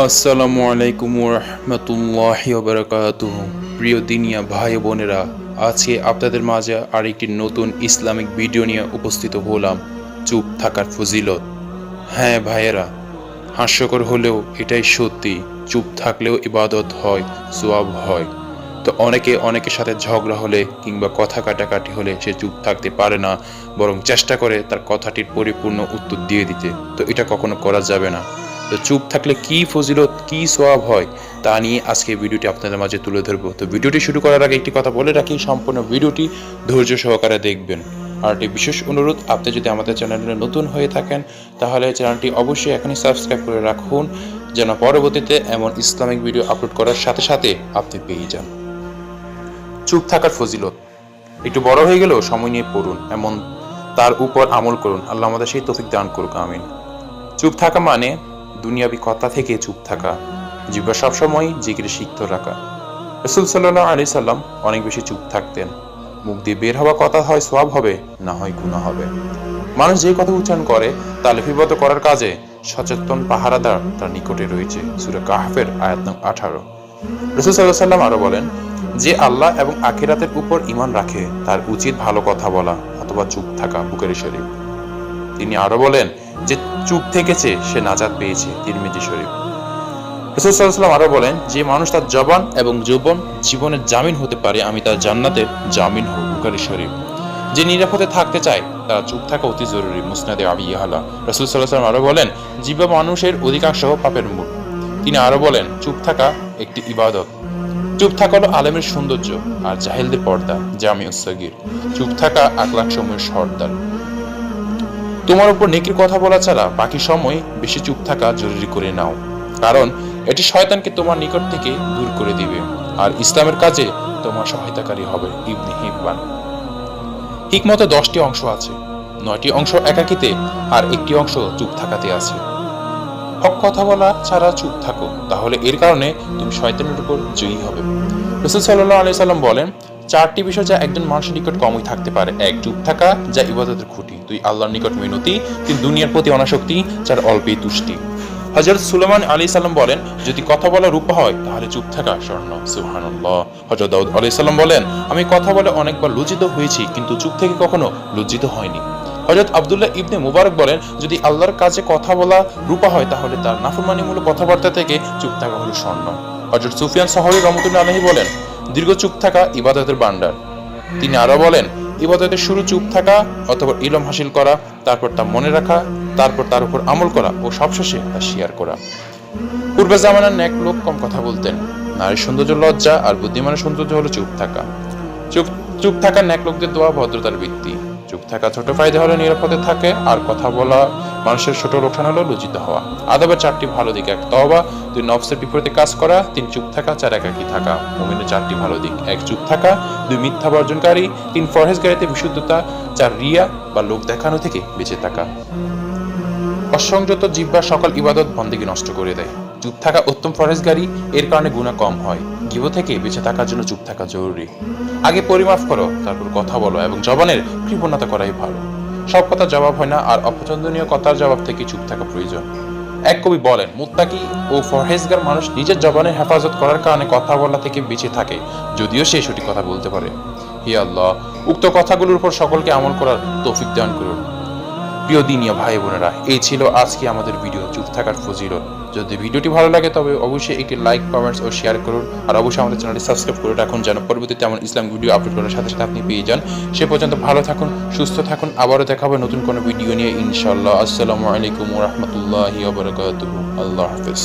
আসসালামু আলাইকুম রহমতুল্লাহি বারাকাতুহ প্রিয় দিনিয়া ভাই বোনেরা, আজকে আপনাদের মাঝে আরেকটি নতুন ইসলামিক ভিডিও নিয়ে উপস্থিত হলাম। চুপ থাকার ফজিলত। হ্যাঁ ভাইয়েরা, হাস্যকর হলেও এটাই সত্যি, চুপ থাকলেও ইবাদত হয়, সোয়াব হয়। তো অনেকে অনেকের সাথে ঝগড়া হলে কিংবা কথা কাটাকাটি হলে সে চুপ থাকতে পারে না, বরং চেষ্টা করে তার কথাটির পরিপূর্ণ উত্তর দিয়ে দিতে। তো এটা কখনো করা যাবে না। তো চুপ থাকলে কি ফজিলত, কি সোয়াব হয়, তা নিয়ে আজকে ভিডিওটি আপনাদের মাঝে তুলে ধরবো। তো ভিডিওটি শুরু করার আগে একটি কথা বলে রাখি, সম্পূর্ণ ভিডিওটি ধৈর্য সহকারে দেখবেন। আর একটি বিশেষ অনুরোধ, আপনি যদি আমাদের চ্যানেলে নতুন হয়ে থাকেন, তাহলে চ্যানেলটি অবশ্যই এখনই সাবস্ক্রাইব করে রাখুন, যেন পরবর্তীতে এমন ইসলামিক ভিডিও আপলোড করার সাথে সাথে আপনি পেয়ে যান। চুপ থাকার ফজিলত। একটু বড় হয়ে গেলেও সময় নিয়ে পড়ুন, এমন তার উপর আমল করুন। আল্লাহ আমাদের সেই তফিক দান করুক, আমিন। চুপ থাকা মানে দুনিয়াবি কথা থেকে চুপ থাকা জিব্বা সবসময় জিগিরে সিক্ত রাখা। রসুল সাল্লাহ আলি সাল্লাম অনেক বেশি চুপ থাকতেন। মুখ দিয়ে বের হওয়া কথা হয় সব হবে, না হয় গুণা হবে। মানুষ যে কথা উচ্চারণ করে, তা লিপিবদ্ধ করার কাজে সচেতন পাহারাদার তার নিকটে রয়েছে। সুরে কাহাফের আয়াত নং আঠারো। রসুল সাল্লাহ সাল্লাম আরও বলেন, যে আল্লাহ এবং আখিরাতের উপর ইমান রাখে, তার উচিত ভালো কথা বলা অথবা চুপ থাকা বুকের শরীফ। তিনি আরও বলেন যে চুপ থেকেছে, সে নাজাত পেয়েছে তিরমিজি শরীফ। রসুল সাল্লাম আরও বলেন, যে মানুষ তার জবান এবং যৌবন জীবনের জামিন হতে পারে, আমি তার জান্নাতের জামিন হব শরীফ। যে নিরাপদে থাকতে চায়, তারা চুপ থাকা অতি জরুরি, মুসনাদে আবি ইহালা রসুল সাল্লাম আরও বলেন, জীবা মানুষের অধিকাংশ পাপের মূল। তিনি আরও বলেন, চুপ থাকা একটি ইবাদত। চুপ থাকা হলো আলেমের সৌন্দর্য আর জাহেলদের পর্দা জামি উসগির চুপ থাকা আখলাখ সময়ের সর্দার। তোমার উপর নেকির কথা বলা ছাড়া বাকি সময় বেশি চুপ থাকা জরুরি করে নাও। কারণ এটি শয়তানকে তোমার নিকট থেকে দূর করে দিবে। আর ইসলামের কাজে তোমার সহায়তাকারী হবে ইবনি হিব্বান। হিকমতে দশটি অংশ আছে। নয়টি অংশ একাকিতে আর একটি অংশ চুপ থাকাতে আছে। হক কথা বলা ছাড়া চুপ থাকো, তাহলে এর কারণে তুমি শয়তানের উপর জয়ী হবে। রসুল সাল্লাহ আলি সাল্লাম বলেন চারটি বিষয় যা একজন মানুষের নিকট কমই থাকতে পারে। এক, চুপ থাকা, যা ইবাদতের খুঁটি। দুই, আল্লাহর নিকট মিনতি। তিন, দুনিয়ার প্রতি অনাসক্তি, যার অল্পেই তুষ্টি। হজরত সুলেমান আলী সাল্লাম বলেন, যদি কথা বলা রূপ হয়, তাহলে চুপ থাকা স্বর্ণ। সুহানুল্লাহ হজরত দাউদ আলী সাল্লাম বলেন, আমি কথা বলে অনেকবার লজ্জিত হয়েছি, কিন্তু চুপ থেকে কখনো লজ্জিত হয়নি। হজরত আবদুল্লাহ ইবনে মুবারক বলেন, যদি আল্লাহর কাছে কথা বলা রূপা হয়, তাহলে তার নাফরমানিমূলক কথাবার্তা থেকে চুপ থাকা হলো স্বর্ণ। হজরত সুফিয়ান সাহরি রহমতুল্লাহ আলহী বলেন, দীর্ঘ চুপ থাকা ইবাদতের বান্ডার তিনি আরও বলেন, ইবাদতের শুরু চুপ থাকা অথবা ইলম হাসিল করা, তারপর তা মনে রাখা, তারপর তার উপর আমল করা ও সবশেষে তা শেয়ার করা। পূর্বে জামানার ন্যাক লোক কম কথা বলতেন, নারীর সৌন্দর্য লজ্জা আর বুদ্ধিমানের সৌন্দর্য হলো চুপ থাকা। চুপ চুপ থাকা ন্যাক লোকদের দোয়া ভদ্রতার ভিত্তি। চুপ থাকা ছোট ফায়দা হলে নিরাপদে থাকে, আর কথা বলা মানুষের ছোট লোকসান হলো, লজ্জিত হওয়া। আদবের চারটি ভালো দিক এক তবা দুই নফসের বিপরীতে কাজ করা, তিন চুপ থাকা, চার একাকি থাকা। মুমিনের চারটি ভালো দিক এক, চুপ থাকা, দুই মিথ্যা বর্জনকারী, তিন ফরহেজগারিতে বিশুদ্ধতা, চার রিয়া বা লোক দেখানো থেকে বেঁচে থাকা। অসংযত জিব্বা সকল ইবাদত বন্দেগী নষ্ট করে দেয়। চুপ থাকা উত্তম ফরেজগারি এর কারণে গুণা কম হয়। গিব থেকে বেঁচে থাকার জন্য চুপ থাকা জরুরি। আগে পরিমাপ করো, তারপর কথা বলো এবং জবানের কৃপণতা করাই ভালো। সব কথা জবাব হয় না, আর অপছন্দনীয় কথার জবাব থেকে চুপ থাকা প্রয়োজন। এক কবি বলেন, মুত্তাকি ও ফরহেজগার মানুষ নিজের জবানের হেফাজত করার কারণে কথা বলা থেকে বেঁচে থাকে, যদিও সে সঠিক কথা বলতে পারে। হে আল্লাহ, উক্ত কথাগুলোর উপর সকলকে আমল করার তৌফিক দান করুন। প্রিয় দিনীয় ভাই বোনেরা, এই ছিল আজকে আমাদের ভিডিও চুপ থাকার ফজিল যদি ভিডিওটি ভালো লাগে, তবে অবশ্যই একটি লাইক কমেন্টস ও শেয়ার করুন। আর অবশ্যই আমাদের চ্যানেলটি সাবস্ক্রাইব করে রাখুন, যেন পরবর্তীতে আমার ইসলাম ভিডিও আপলোড করার সাথে সাথে আপনি পেয়ে যান। সে পর্যন্ত ভালো থাকুন, সুস্থ থাকুন। আবারও দেখা হবে নতুন কোনো ভিডিও নিয়ে ইনশাল্লাহ আসসালামু আলাইকুম রহমতুল্লাহি আল্লাহ হাফিজ।